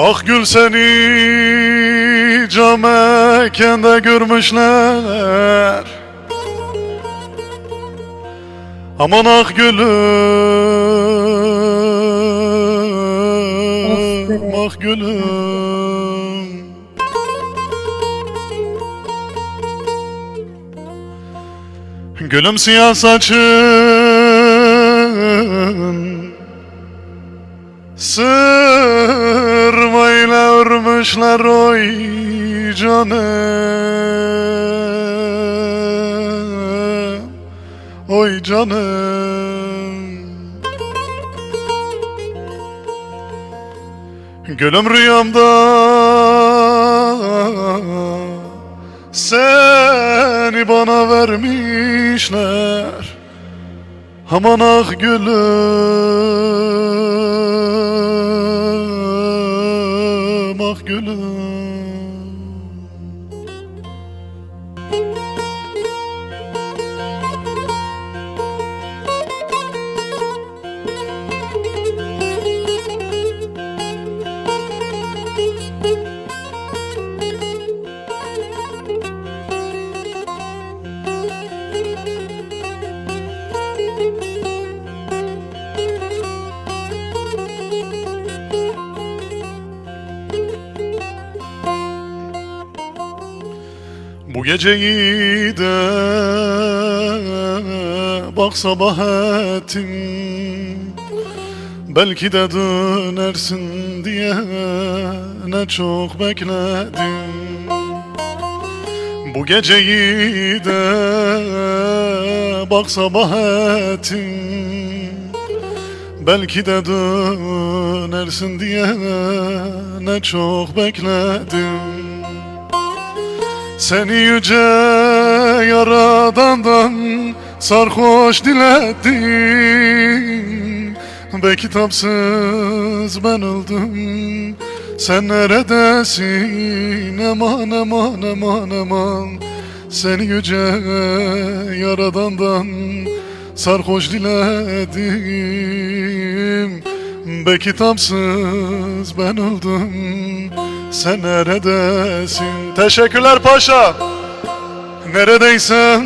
Ah gül seni cam ekende görmüşler. Aman ah gülüm Ah gülüm. Gülüm siyah saçın Sırmayla örmüşler oy canım Oy canım. Gülüm rüyamda Seni bana vermişler. Aman ah gülüm ah gülüm Bu geceyi de bak sabah ettim Belki de dönersin diye ne çok bekledim. Bu geceyi de bak sabah ettim Belki de dönersin diye ne çok bekledim seni yüce yaradandan sarhoş diledim. Ve kitapsız ben öldüm. Sen neredesin? Eman eman eman eman Seni yüce yaradandan sarhoş diledim Be kitapsız ben öldüm Sen neredesin? Teşekkürler paşa. Neredeysen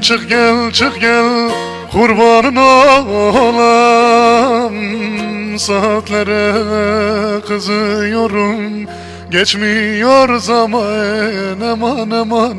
çık gel çık gel. Kurbanın olam. Saatlere kızıyorum. Geçmiyor zaman. Aman aman aman